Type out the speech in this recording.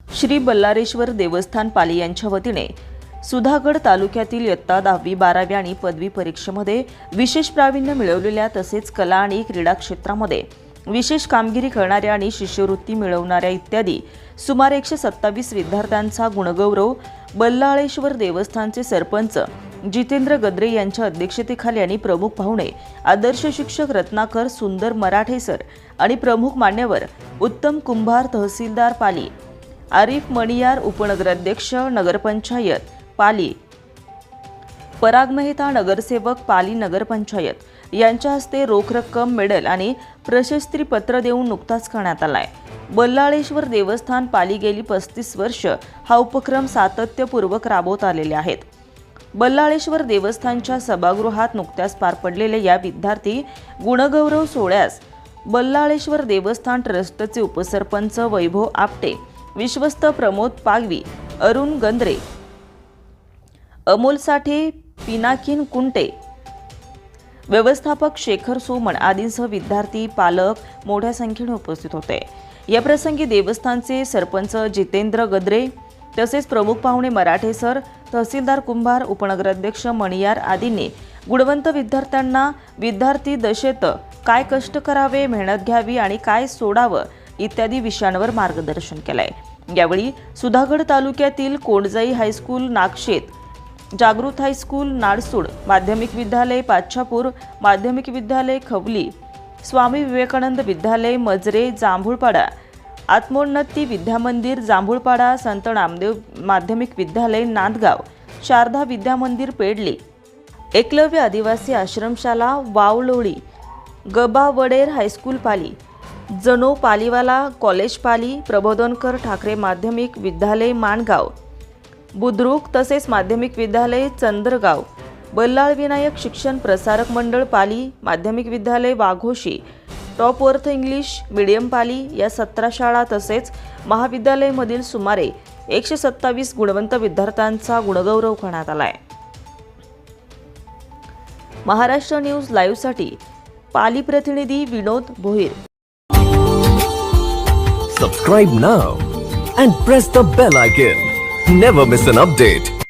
श्री बल्लारेश्वर देवस्थान पाली यांच्या वतीने सुधागड तालुक्यातील इयत्ता दहावी बारावी आणि पदवी परीक्षेमध्ये विशेष प्रावीण्य मिळवलेल्या तसेच कला आणि क्रीडा क्षेत्रामध्ये विशेष कामगिरी करणाऱ्या आणि शिष्यवृत्ती मिळवणाऱ्या इत्यादी सुमारे एकशे सत्तावीस विद्यार्थ्यांचा गुणगौरव बल्लाळेश्वर देवस्थानचे सरपंच जितेंद्र गद्रे यांच्या अध्यक्षतेखाली आणि प्रमुख पाहुणे आदर्श शिक्षक रत्नाकर सुंदर मराठे सर आणि प्रमुख मान्यवर उत्तम कुंभार तहसीलदार पाली आरिफ मणियार उपनगराध्यक्ष नगरपंचायत पाली पराग मेहता नगरसेवक पाली नगरपंचायत यांच्या हस्ते रोख रक्कम मेडल आणि प्रशस्तीपत्र देऊन नुकताच करण्यात आलाय. बल्लाळेश्वर देवस्थान पाली गेली पस्तीस वर्ष हा उपक्रम सातत्यपूर्वक राबवत आलेले आहेत. बल्लाळेश्वर देवस्थानच्या सभागृहात नुकत्याच पार पडलेले या विद्यार्थी गुणगौरव सोहळ्यास बल्लाळेश्वर देवस्थान ट्रस्टचे उपसरपंच वैभव आपटे विश्वस्त प्रमोद पागवी अरुण गंद्रे अमोल साठे पिनाकिन कुंटे व्यवस्थापक शेखर सोमण आदींसह विद्यार्थी पालक मोठ्या संख्येने उपस्थित होते. याप्रसंगी देवस्थानचे सरपंच जितेंद्र गद्रे तसेच प्रमुख पाहुणे मराठे सर तहसीलदार कुंभार उपनगराध्यक्ष मणियार आदींनी गुणवंत विद्यार्थ्यांना विद्यार्थी दशेत काय कष्ट करावे मेहनत घ्यावी आणि काय सोडावं इत्यादी विषयांवर मार्गदर्शन केलंय. यावेळी सुधागड तालुक्यातील कोंडजाई हायस्कूल नागशेत जागृत हायस्कूल नाडसूड माध्यमिक विद्यालय पाच्छापूर माध्यमिक विद्यालय खवली स्वामी विवेकानंद विद्यालय मजरे जांभूळपाडा आत्मोन्नती विद्यामंदिर जांभूळपाडा संत नामदेव माध्यमिक विद्यालय नांदगाव शारदा विद्यामंदिर पेडले. एकलव्य आदिवासी आश्रमशाला वावलोळी गबावडेर हायस्कूल पाली जनो पालीवाला कॉलेज पाली प्रबोधनकर ठाकरे माध्यमिक विद्यालय माणगाव. बुद्रुक तसेच माध्यमिक विद्यालय चंद्रगाव. बल्लाळ विनायक शिक्षण प्रसारक मंडळ पाली माध्यमिक विद्यालय Waghoshi top worth English medium Pali या सतरा शाळा तसेच महाविद्यालयमधील सुमारे एकशे सत्तावीस गुणवंत विद्यार्थ्यांचा गुणगौरव करण्यात आलाय. महाराष्ट्र न्यूज लाईव्हसाठी पाली प्रतिनिधी Vinod Bhoir. Subscribe now and press the bell icon never miss an update